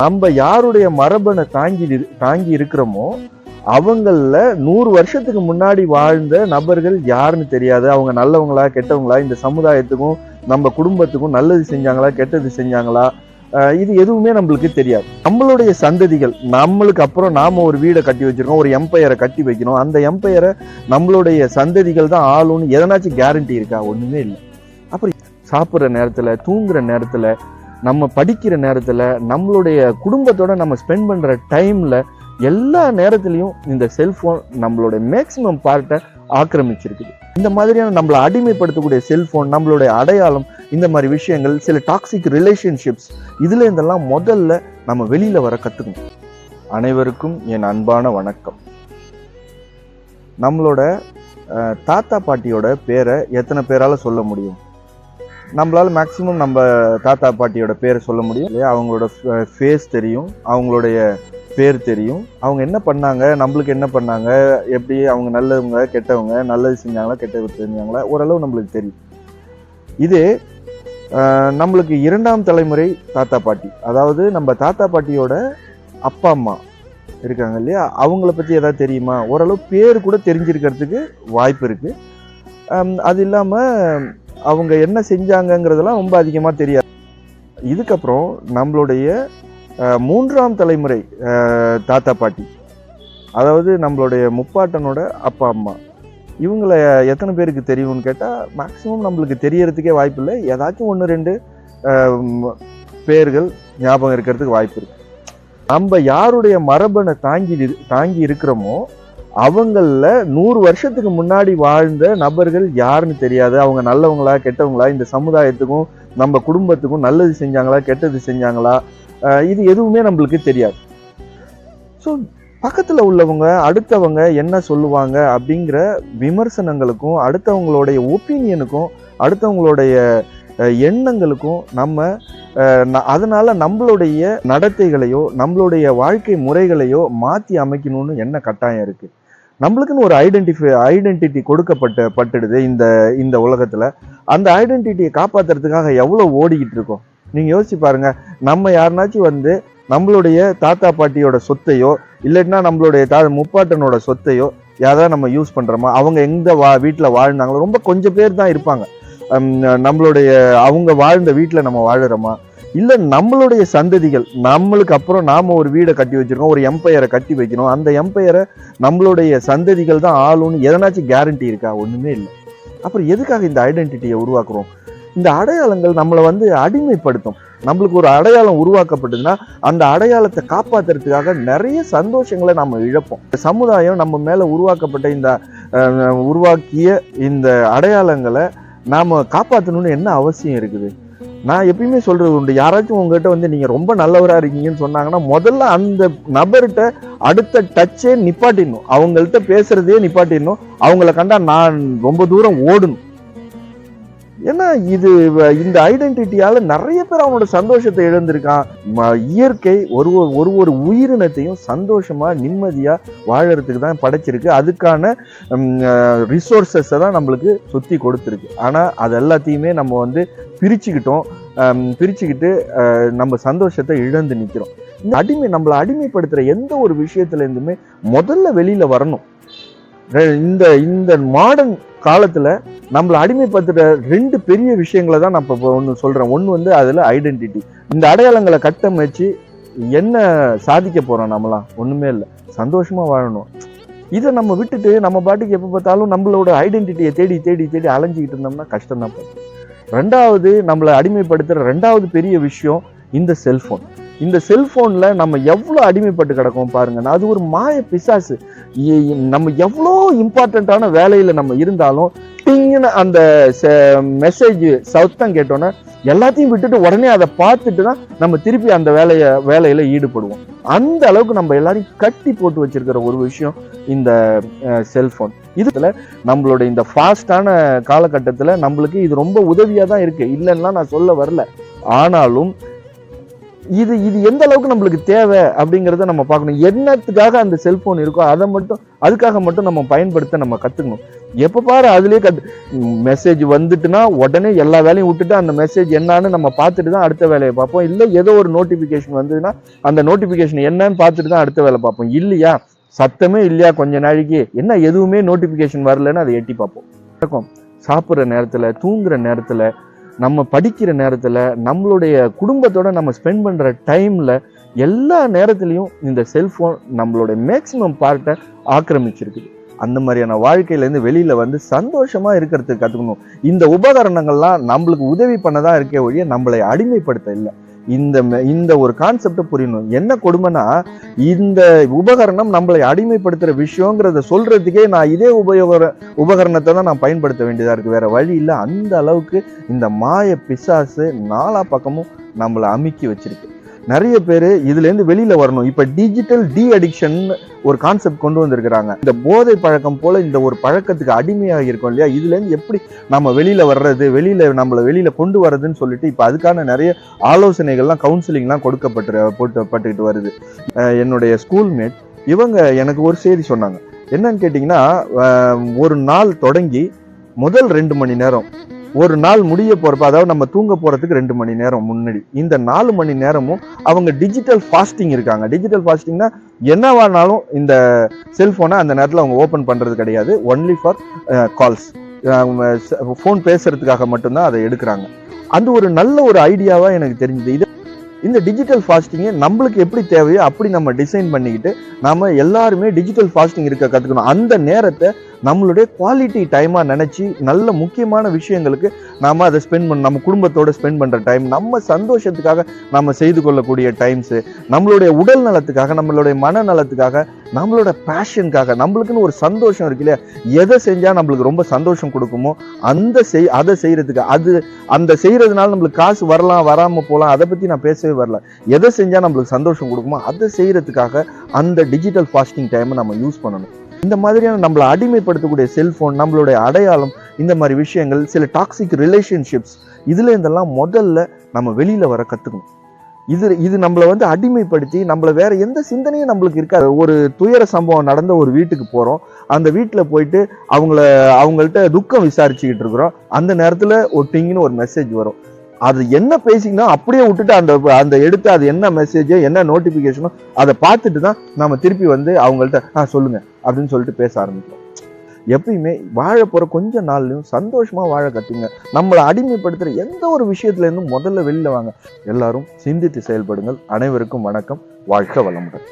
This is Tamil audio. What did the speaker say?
நம்ம யாருடைய மரபனை தாங்கி தாங்கி இருக்கிறோமோ அவங்கள நூறு வருஷத்துக்கு முன்னாடி வாழ்ந்த நபர்கள் யாருன்னு தெரியாது. அவங்க நல்லவங்களா கெட்டவங்களா இந்த சமுதாயத்துக்கும் நம்ம குடும்பத்துக்கும் நல்லது செஞ்சாங்களா கெட்டது செஞ்சாங்களா? இது எதுவுமே நம்மளுக்கு தெரியாது. நம்மளுடைய சந்ததிகள் நம்மளுக்கு அப்புறம் நாம ஒரு வீடை கட்டி வச்சிருக்கோம் ஒரு எம்பையரை கட்டி வைக்கணும். அந்த எம்பையரை நம்மளுடைய சந்ததிகள் தான் ஆளும்னு எதனாச்சும் கேரண்டி இருக்கா? ஒன்றுமே இல்லை. அப்புறம் சாப்பிட்ற நேரத்தில் தூங்குற நேரத்தில் நம்ம படிக்கிற நேரத்தில் நம்மளுடைய குடும்பத்தோட நம்ம ஸ்பெண்ட் பண்ணுற டைமில் எல்லா நேரத்துலையும் இந்த செல்ஃபோன் நம்மளுடைய மேக்சிமம் பார்ட்டை ஆக்கிரமிச்சிருக்குது. இந்த மாதிரியான நம்மளை அடிமைப்படுத்தக்கூடிய செல்ஃபோன் நம்மளுடைய அடையாளம் இந்த மாதிரி விஷயங்கள் சில டாக்ஸிக் ரிலேஷன்ஷிப்ஸ் இதில் இருந்தெல்லாம் முதல்ல நம்ம வெளியில் வர கற்றுக்கணும் அனைவருக்கும் என் அன்பான வணக்கம். நம்மளோட தாத்தா பாட்டியோட பேரை எத்தனை பேரால் சொல்ல முடியும்? நம்மளால் மேக்ஸிமம் நம்ம தாத்தா பாட்டியோட பேரை சொல்ல முடியும். இல்லையா? அவங்களோட ஃபேஸ் தெரியும். அவங்களுடைய பேர் தெரியும். அவங்க என்ன பண்ணாங்க? நம்மளுக்கு என்ன பண்ணாங்க? எப்படி அவங்க நல்லவங்க கெட்டவங்க நல்லது செஞ்சாங்களா கெட்டது செஞ்சாங்களா? ஓரளவு நம்மளுக்கு தெரியும். இது நம்மளுக்கு இரண்டாம் தலைமுறை தாத்தா பாட்டி. அதாவது நம்ம தாத்தா பாட்டியோட அப்பா அம்மா இருக்காங்க இல்லையா? அவங்கள பற்றி எதாவது தெரியுமா? ஓரளவு பேர் கூட தெரிஞ்சிருக்கிறதுக்கு வாய்ப்பு இருக்குது அது இல்லாமல் அவங்க என்ன செஞ்சாங்கங்கிறதெல்லாம் ரொம்ப அதிகமாக தெரியாது. இதுக்கப்புறம் நம்மளுடைய மூன்றாம் தலைமுறை தாத்தா பாட்டி. அதாவது நம்மளுடைய முப்பாட்டனோட அப்பா அம்மா. இவங்கள எத்தனை பேருக்கு தெரியும்னு கேட்டால் மேக்ஸிமம் நம்மளுக்கு தெரியறதுக்கே வாய்ப்பு இல்லை. ஏதாச்சும் ஒன்று ரெண்டு பேர்கள் ஞாபகம் இருக்கிறதுக்கு வாய்ப்பு இருக்கு. நம்ம யாருடைய மரபனை தாங்கி தாங்கி இருக்கிறோமோ அவங்கள நூறு வருஷத்துக்கு முன்னாடி வாழ்ந்த நபர்கள் யாருன்னு தெரியாது. அவங்க நல்லவங்களா கெட்டவங்களா இந்த சமுதாயத்துக்கும் நம்ம குடும்பத்துக்கும் நல்லது செஞ்சாங்களா கெட்டது செஞ்சாங்களா? இது எதுவுமே நம்மளுக்கு தெரியாது. ஸோ பக்கத்தில் உள்ளவங்க அடுத்தவங்க என்ன சொல்லுவாங்க அப்படிங்கிற விமர்சனங்களுக்கும் அடுத்தவங்களுடைய ஒப்பீனியனுக்கும் அடுத்தவங்களுடைய எண்ணங்களுக்கும் நம்ம அதனால் நம்மளுடைய நடத்தைகளையோ நம்மளுடைய வாழ்க்கை முறைகளையோ மாற்றி அமைக்கணும்னு என்ன கட்டாயம் இருக்குது நம்மளுக்குன்னு ஒரு ஐடென்டிஃபை ஐடென்டிட்டி கொடுக்கப்பட்ட பட்டுடுது இந்த இந்த உலகத்தில். அந்த ஐடென்டிட்டியை காப்பாத்துறதுக்காக எவ்வளோ ஓடிக்கிட்டு இருக்கோம்? நீங்கள் யோசிச்சு பாருங்கள் நம்ம யாருனாச்சும் வந்து நம்மளுடைய தாத்தா பாட்டியோட சொத்தையோ இல்லைன்னா நம்மளுடைய தா முப்பாட்டனோட சொத்தையோ யாராவது நம்ம யூஸ் பண்ணுறோமா அவங்க எந்த வா வீட்டில் வாழ்ந்தாங்களோ? ரொம்ப கொஞ்சம் பேர் தான் இருப்பாங்க. நம்மளுடைய அவங்க வாழ்ந்த வீட்டில் நம்ம வாழுறோமா? இல்லை நம்மளுடைய சந்ததிகள் நம்மளுக்கு அப்புறம் நாம் ஒரு வீடை கட்டி வச்சிருக்கோம் ஒரு எம்பையரை கட்டி வைக்கணும். அந்த எம்பையரை நம்மளுடைய சந்ததிகள் தான் ஆளும்னு எதனாச்சும் கேரண்டி இருக்கா? ஒன்றுமே இல்லை. அப்புறம் எதுக்காக இந்த ஐடென்டிட்டியை உருவாக்குறோம்? இந்த அடையாளங்கள் நம்மளை வந்து அடிமைப்படுத்தும். நம்மளுக்கு ஒரு அடையாளம் உருவாக்கப்பட்டதுன்னா அந்த அடையாளத்தை காப்பாத்துறதுக்காக நிறைய சந்தோஷங்களை நம்ம இழப்போம். சமுதாயம் நம்ம மேலே உருவாக்கப்பட்ட இந்த உருவாக்கிய இந்த அடையாளங்களை நாம் காப்பாற்றணும்னு என்ன அவசியம் இருக்குது? நான் எப்பயுமே சொல்றது உண்டு. யாராச்சும் உங்ககிட்ட வந்து நீங்க ரொம்ப நல்லவரா இருக்கீங்கன்னு சொன்னாங்கன்னா முதல்ல அந்த நபர்கிட்ட அடுத்த டச்சே நிப்பாட்டிடணும். அவங்கள்ட்ட பேசுறதே நிப்பாட்டிடணும். அவங்கள கண்டா நான் ரொம்ப தூரம் ஓடணும். ஏன்னா இது வ- இந்த ஐடென்டிட்டியால நிறைய பேர் அவனோட சந்தோஷத்தை இழந்திருக்கான். ம- இயற்கை ஒரு ஒரு- ஒரு ஒரு உயிரினத்தையும் சந்தோஷமா நிம்மதியா வாழறதுக்கு தான் படைச்சிருக்கு. அதுக்கான ரிசோர்சஸை தான் நம்மளுக்கு சுத்தி கொடுத்துருக்கு. ஆனா அது எல்லாத்தையுமே நம்ம வந்து பிரிச்சுக்கிட்டோம். பிரிச்சுக்கிட்டு நம்ம சந்தோஷத்தை இழந்து நிற்கிறோம் இந்த அடிமை நம்மளை அடிமைப்படுத்துகிற எந்த ஒரு விஷயத்துலேருந்துமே முதல்ல வெளியில் வரணும். இந்த இந்த மாடர்ன் காலத்தில் நம்மளை அடிமைப்படுத்துகிற ரெண்டு பெரிய விஷயங்களை தான் நான் இப்போ ஒன்று சொல்கிறேன் ஒன்று வந்து அதில் ஐடென்டிட்டி இந்த அடையாளங்களை கட்டமைச்சு என்ன சாதிக்க போகிறோம் நம்மலாம் ஒன்றுமே இல்லை. சந்தோஷமாக வாழணும். இதை நம்ம விட்டுட்டு நம்ம பாட்டுக்கு எப்போ பார்த்தாலும் நம்மளோட ஐடென்டிட்டியை தேடி தேடி தேடி அலைஞ்சிக்கிட்டு இருந்தோம்னா கஷ்டம் தான் ரெண்டாவது நம்மளை அடிமைப்படுத்துகிற ரெண்டாவது பெரிய விஷயம் இந்த செல்ஃபோன் இந்த செல்ஃபோனில் நம்ம எவ்வளோ அடிமைப்பட்டு கிடக்கோம் பாருங்க. அது ஒரு மாய பிசாசு. நம்ம எவ்வளோ இம்பார்ட்டண்ட்டான வேலையில் நம்ம இருந்தாலும் டிங்குன்னு அந்த மெசேஜ் சத்தம் கேட்டோன்னா எல்லாத்தையும் விட்டுட்டு உடனே அதை பார்த்துட்டு தான் நம்ம திருப்பி அந்த வேலைய வேலையில ஈடுபடுவோம். அந்த அளவுக்கு நம்ம எல்லாரையும் கட்டி போட்டு வச்சிருக்கிற ஒரு விஷயம் இந்த செல்போன் இதுல நம்மளோட இந்த ஃபாஸ்டான காலகட்டத்துல நம்மளுக்கு இது ரொம்ப உதவியா தான் இருக்கு. இல்லைன்னா நான் சொல்ல வரல. ஆனாலும் இது இது எந்த அளவுக்கு நம்மளுக்கு தேவை அப்படிங்கிறத நம்ம பார்க்கணும். என்னத்துக்காக அந்த செல்போன் இருக்கோ அதை மட்டும் அதுக்காக மட்டும் நம்ம பயன்படுத்த நம்ம கற்றுக்கணும் எப்போ பாரு அதுலேயே கத்து மெசேஜ் வந்துட்டுனா உடனே எல்லா வேலையும் விட்டுட்டு அந்த மெசேஜ் என்னான்னு நம்ம பார்த்துட்டு தான் அடுத்த வேலையை பார்ப்போம். இல்லை ஏதோ ஒரு நோட்டிஃபிகேஷன் வந்ததுன்னா அந்த நோட்டிஃபிகேஷன் என்னன்னு பார்த்துட்டு தான் அடுத்த வேலை பார்ப்போம். இல்லையா? சத்தமே இல்லையா கொஞ்ச நாளைக்கு? என்ன எதுவுமே நோட்டிஃபிகேஷன் வரலன்னு அதை எட்டி பார்ப்போம். இருக்கும் சாப்பிட்ற நேரத்தில் தூங்குற நேரத்தில் நம்ம படிக்கிற நேரத்தில் நம்மளுடைய குடும்பத்தோட நம்ம ஸ்பெண்ட் பண்ணுற டைமில் எல்லா நேரத்துலையும் இந்த செல்ஃபோன் நம்மளுடைய மேக்சிமம் பார்ட்டை ஆக்கிரமிச்சிருக்குது. அந்த மாதிரியான வாழ்க்கையிலேருந்து வெளியில் வந்து சந்தோஷமாக இருக்கிறதுக்கு கற்றுக்கணும் இந்த உபகரணங்கள்லாம் நம்மளுக்கு உதவி பண்ணதான் இருக்கே ஒழிய நம்மளை அடிமைப்படுத்த இல்லை. இந்த மெ- இந்த ஒரு கான்செப்டை புரியணும். என்ன கொடுமைனா இந்த உபகரணம் நம்மளை அடிமைப்படுத்துற விஷயங்கிறத சொல்றதுக்கே நான் இதே உபயோக உபகரணத்தை தான் நான் பயன்படுத்த வேண்டியதா இருக்கு. வேற வழி இல்லை. அந்த அளவுக்கு இந்த மாய பிசாசு நாலா பக்கமும் நம்மளை அமுக்கி வச்சிருக்கு. நிறைய பேர் இதுலேருந்து வெளியில் வரணும். இப்போ டிஜிட்டல் டி அடிக்ஷன் ஒரு கான்செப்ட் கொண்டு வந்திருக்கிறாங்க. இந்த போதை பழக்கம் போல் இந்த ஒரு பழக்கத்துக்கு அடிமையாக இருக்கும் இல்லையா? இதுலேருந்து எப்படி நம்ம வெளியில் வர்றது வெளியில் நம்மளை வெளியில் கொண்டு வர்றதுன்னு சொல்லிட்டு இப்போ அதுக்கான நிறைய ஆலோசனைகள்லாம் கவுன்சிலிங்லாம் கொடுக்கப்பட்டு போட்டு பட்டுக்கிட்டு வருது. என்னுடைய ஸ்கூல்மேட் இவங்க எனக்கு ஒரு செய்தி சொன்னாங்க. என்னன்னு கேட்டிங்கன்னா ஒரு நாள் தொடங்கி முதல் ரெண்டு மணி நேரம் ஒரு நாள் முடிய போறப்ப அதாவது நம்ம தூங்க போறதுக்கு ரெண்டு மணி நேரம் முன்னாடி இந்த நாலு மணி நேரமும் அவங்க டிஜிட்டல் ஃபாஸ்டிங் இருக்காங்க. டிஜிட்டல் ஃபாஸ்டிங்னா என்னவானாலும் இந்த செல்போனை அந்த நேரத்தில் அவங்க ஓப்பன் பண்றது கிடையாது. ஒன்லி ஃபார் கால்ஸ் ஃபோன் பேசுறதுக்காக மட்டும்தான் அதை எடுக்கிறாங்க. அந்த ஒரு நல்ல ஒரு ஐடியாவா எனக்கு தெரிஞ்சது. இது இந்த டிஜிட்டல் ஃபாஸ்டிங்கை நம்மளுக்கு எப்படி தேவையோ அப்படி நம்ம டிசைன் பண்ணிக்கிட்டு நாம எல்லாருமே டிஜிட்டல் ஃபாஸ்டிங் இருக்க கற்றுக்கணும் அந்த நேரத்தை நம்மளுடைய குவாலிட்டி டைமாக நினச்சி நல்ல முக்கியமான விஷயங்களுக்கு நாம் அதை ஸ்பெண்ட் பண்ண நம்ம குடும்பத்தோடு ஸ்பெண்ட் பண்ணுற டைம் நம்ம சந்தோஷத்துக்காக நம்ம செய்து கொள்ளக்கூடிய டைம்ஸு நம்மளுடைய உடல் நலத்துக்காக நம்மளுடைய மன நலத்துக்காக நம்மளோட பேஷனுக்காக நம்மளுக்குன்னு ஒரு சந்தோஷம் இருக்கு இல்லையா? எதை செஞ்சால் நம்மளுக்கு ரொம்ப சந்தோஷம் கொடுக்குமோ அந்த செய் அதை செய்கிறதுக்கு அது அந்த செய்கிறதுனால நம்மளுக்கு காசு வரலாம் வராமல் போகலாம் அதை பற்றி நான் பேசவே வரல. எதை செஞ்சால் நம்மளுக்கு சந்தோஷம் கொடுக்குமோ அதை செய்கிறதுக்காக அந்த டிஜிட்டல் ஃபாஸ்டிங் டைமை நம்ம யூஸ் பண்ணணும். இந்த மாதிரியான நம்மளை அடிமைப்படுத்தக்கூடிய செல்ஃபோன் நம்மளுடைய அடையாளம் இந்த மாதிரி விஷயங்கள் சில டாக்ஸிக் ரிலேஷன்ஷிப்ஸ் இதில் இதெல்லாம் முதல்ல நம்ம வெளியில் வர கற்றுக்கணும் இது இது நம்மளை வந்து அடிமைப்படுத்தி நம்மள வேற எந்த சிந்தனையும் நம்மளுக்கு இருக்காது. ஒரு துயர சம்பவம் நடந்த ஒரு வீட்டுக்கு போகிறோம் அந்த வீட்டில் போயிட்டு அவங்கள அவங்கள்ட்ட துக்கம் விசாரிச்சுக்கிட்டு இருக்கிறோம். அந்த நேரத்தில் ஒரு டிங்குன்னு ஒரு மெசேஜ் வரும். அது என்ன பேசிங்கன்னா அப்படியே விட்டுட்டு அந்த அந்த எடுத்து அது என்ன மெசேஜோ என்ன நோட்டிபிகேஷனோ அதை பார்த்துட்டு தான் நம்ம திருப்பி வந்து அவங்கள்ட்ட ஆ சொல்லுங்க அப்படின்னு சொல்லிட்டு பேச ஆரம்பிக்கிறோம் எப்பயுமே வாழ போகிற கொஞ்ச நாள்லையும் சந்தோஷமாக வாழ கத்துங்க. நம்மளை அடிமைப்படுத்துகிற எந்த ஒரு விஷயத்துலேருந்தும் முதல்ல வெளியில் வாங்க. எல்லாரும் சிந்தித்து செயல்படுங்கள். அனைவருக்கும் வணக்கம். வாழ்க வளமுடன்.